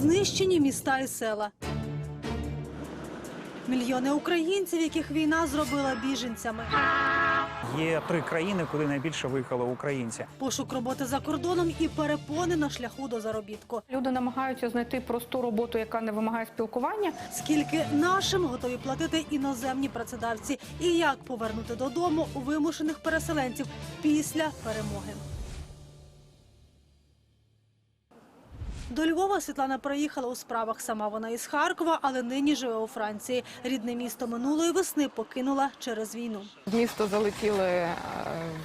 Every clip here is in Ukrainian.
знищені міста і села. Мільйони українців, яких війна зробила біженцями. Є три країни, куди найбільше виїхали українці. Пошук роботи за кордоном і перепони на шляху до заробітку. Люди намагаються знайти просту роботу, яка не вимагає спілкування. Скільки нашим готові платити іноземні працедавці, і як повернути додому вимушених переселенців після перемоги. До Львова Світлана приїхала у справах. Сама вона із Харкова, але нині живе у Франції. Рідне місто минулої весни покинула через війну. В місто залетіли е,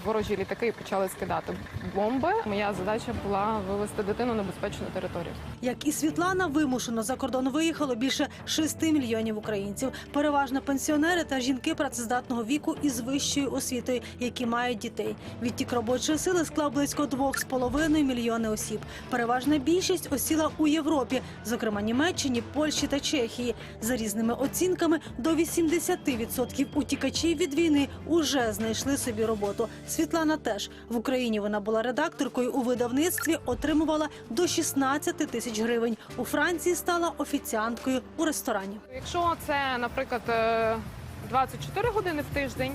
ворожі літаки і почали скидати бомби. Моя задача була вивести дитину на безпечну територію. Як і Світлана, вимушено за кордон виїхало більше 6 мільйонів українців. Переважно пенсіонери та жінки працездатного віку із вищою освітою, які мають дітей. Відтік робочої сили склав близько 2,5 мільйони осіб. Переважна більшість осіла у Європі, зокрема Німеччині, Польщі та Чехії. За різними оцінками, до 80% утікачів від війни уже знайшли собі роботу. Світлана теж в Україні вона була редакторкою у видавництві, отримувала до 16 тисяч гривень. У Франції стала офіціанткою у ресторані. Якщо це, наприклад, е, 24 години в тиждень,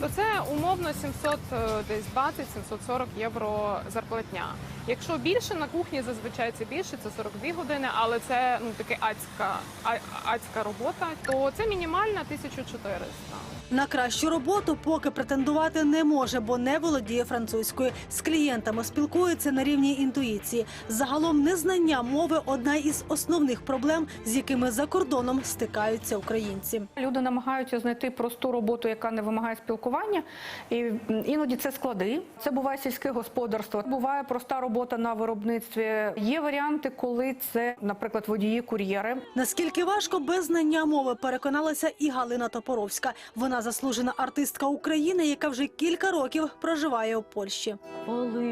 то це умовно 700, е, десь 20-740 євро зарплатня. Якщо більше на кухні, зазвичай це більше, це 42 години, але це ну таке адська, а- адська робота, то це мінімальна 1400. На кращу роботу поки претендувати не може, бо не володіє французькою. З клієнтами спілкується на рівні інтуїції. Загалом незнання мови одна із основних проблем, з якими за кордоном стикаються українці. Люди намагаються знайти просту роботу, яка не вимагає спілкування, і іноді це склади. Це буває сільське господарство, буває проста робота на виробництві. Є варіанти, коли це, наприклад, водії, кур'єри. Наскільки важко без знання мови переконалася і Галина Топоровська. Вона заслужена артистка України, яка вже кілька років проживає у Польщі. Коли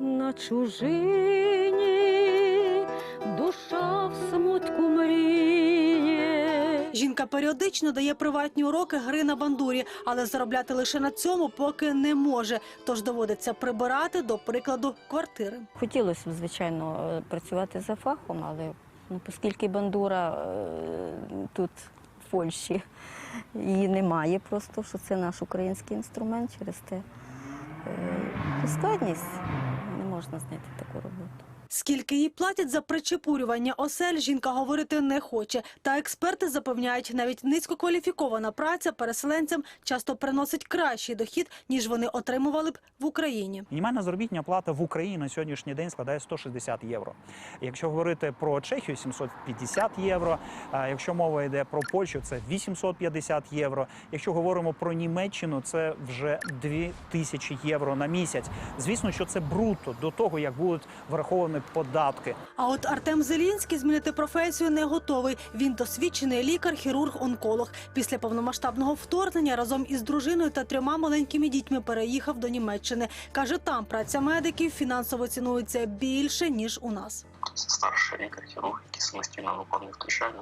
на чужині Жінка періодично дає приватні уроки гри на бандурі, але заробляти лише на цьому поки не може. Тож доводиться прибирати, до прикладу, квартири. Хотілося б, звичайно, е, працювати за фахом, але ну, оскільки бандура е, тут в Польщі її немає, просто що це наш український інструмент через те. е, Складність не можна знайти таку роботу. Скільки їй платять за причепурювання осель, жінка говорити не хоче. Та експерти запевняють, навіть низькокваліфікована праця переселенцям часто приносить кращий дохід, ніж вони отримували б в Україні. Мінімальна заробітня плата в Україні на сьогоднішній день складає 160 євро. Якщо говорити про Чехію, 750 євро. Якщо мова йде про Польщу, це 850 євро. Якщо говоримо про Німеччину, це вже 2000 євро на місяць. Звісно, що це бруто до того, як будуть враховані податки. А от Артем Зелінський змінити професію не готовий. Він досвідчений лікар, хірург, онколог. Після повномасштабного вторгнення разом із дружиною та трьома маленькими дітьми переїхав до Німеччини. Каже, там праця медиків фінансово цінується більше ніж у нас. Старший лікар, хірург, який самостійно виконує втручання.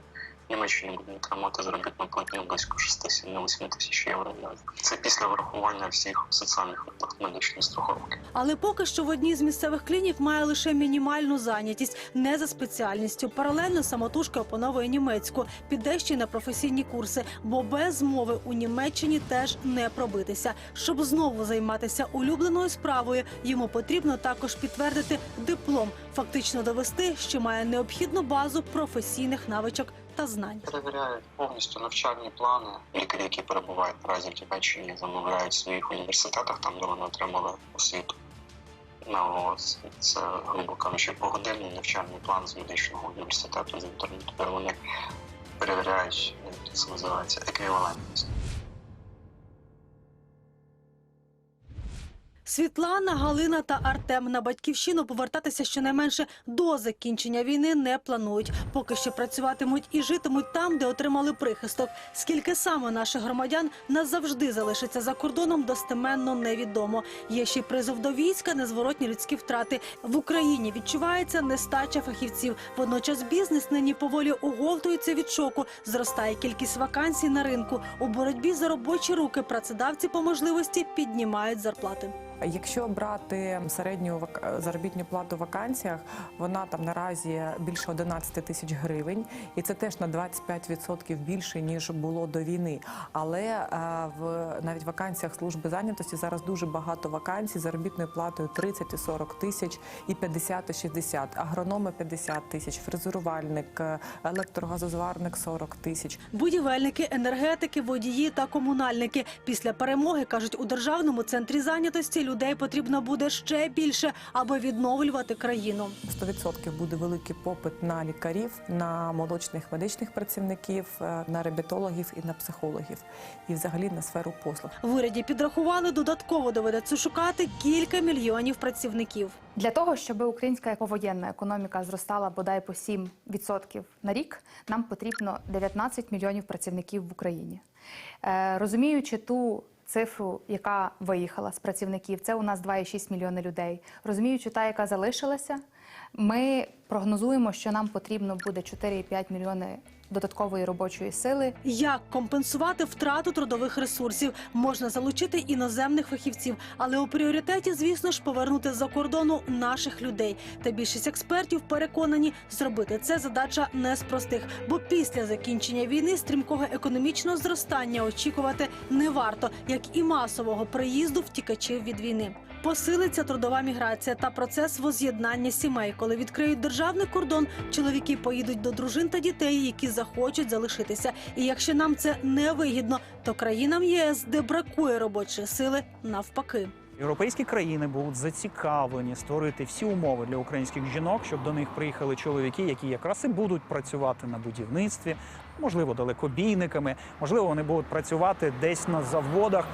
Німеччині буде отримати заробітну платню близько 6-7 тисяч євро. Це після врахування всіх соціальних виплат медичної страховки. Але поки що в одній з місцевих клінік має лише мінімальну зайнятість, не за спеціальністю. Паралельно самотужки опановує німецьку, піде ще на професійні курси, бо без мови у Німеччині теж не пробитися. Щоб знову займатися улюбленою справою, йому потрібно також підтвердити диплом, фактично довести, що має необхідну базу професійних навичок та знань. Перевіряють повністю навчальні плани. Лікарі, які перебувають наразі в Німеччині, замовляють в своїх університетах, там де вони отримали освіту. На це, грубо кажучи, погодинний навчальний план з медичного університету з інтернету, де вони перевіряють, як це називається, еквівалентність. Світлана, Галина та Артем на батьківщину повертатися щонайменше до закінчення війни не планують. Поки що працюватимуть і житимуть там, де отримали прихисток. Скільки саме наших громадян назавжди залишиться за кордоном, достеменно невідомо. Є ще призов до війська, незворотні людські втрати. В Україні відчувається нестача фахівців. Водночас бізнес нині поволі оговтується від шоку. Зростає кількість вакансій на ринку. У боротьбі за робочі руки працедавці по можливості піднімають зарплати. Якщо брати середню заробітну плату в вакансіях, вона там наразі більше 11 тисяч гривень, і це теж на 25% більше ніж було до війни. Але е, в навіть вакансіях служби зайнятості зараз дуже багато вакансій заробітною платою 30 і 40 тисяч і 50 і 60. Агрономи 50 тисяч, фрезерувальник, е, електрогазозварник 40 тисяч. Будівельники, енергетики, водії та комунальники. Після перемоги кажуть, у державному центрі зайнятості людей потрібно буде ще більше, аби відновлювати країну. 100% буде великий попит на лікарів, на молочних медичних працівників, е, на реабілітологів і на психологів, і взагалі на сферу послуг. В уряді підрахували, додатково доведеться шукати кілька мільйонів працівників. Для того, щоб українська повоєнна економіка зростала бодай по 7% на рік, нам потрібно 19 мільйонів працівників в Україні. Е, розуміючи ту цифру, яка виїхала з працівників, це у нас 2,6 мільйони людей. Розуміючи та, яка залишилася, ми прогнозуємо, що нам потрібно буде 4,5 мільйони додаткової робочої сили Як компенсувати втрату трудових ресурсів? Можна залучити іноземних фахівців, але у пріоритеті, звісно ж, повернути з-за кордону наших людей. Та більшість експертів переконані, зробити це задача не з простих, бо після закінчення війни стрімкого економічного зростання очікувати не варто, як і масового приїзду втікачів від війни. Посилиться трудова міграція та процес воз'єднання сімей. Коли відкриють державний кордон, чоловіки поїдуть до дружин та дітей, які захочуть залишитися. І якщо нам це не вигідно, то країнам ЄС, де бракує робочої сили, навпаки. Європейські країни будуть зацікавлені створити всі умови для українських жінок, щоб до них приїхали чоловіки, які якраз і будуть працювати на будівництві, можливо, далекобійниками, можливо, вони будуть працювати десь на заводах,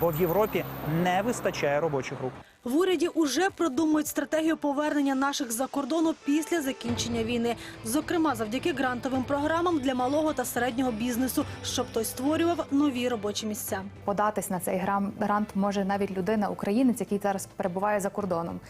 бо в Європі не вистачає робочих рук. В уряді уже продумують стратегію повернення наших за кордону після закінчення війни, зокрема завдяки грантовим програмам для малого та середнього бізнесу, щоб той створював нові робочі місця. податись на цей грант може навіть людина, українець, який зараз перебуває за кордоном,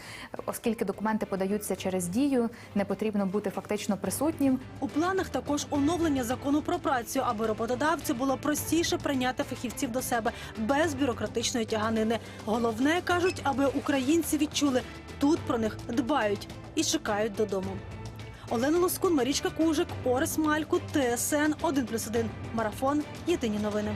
оскільки документи подаються через дію, не потрібно бути фактично присутнім. У планах також оновлення закону про працю, аби роботодавцю було простіше прийняти фахівців до себе без бюрократичної тяганини. Головне кажуть, аби українці відчули тут про них дбають і чекають додому. Олена Лоскун, Марічка Кужик, Орес Мальку, ТСН 1+,1. Марафон. Єдині новини.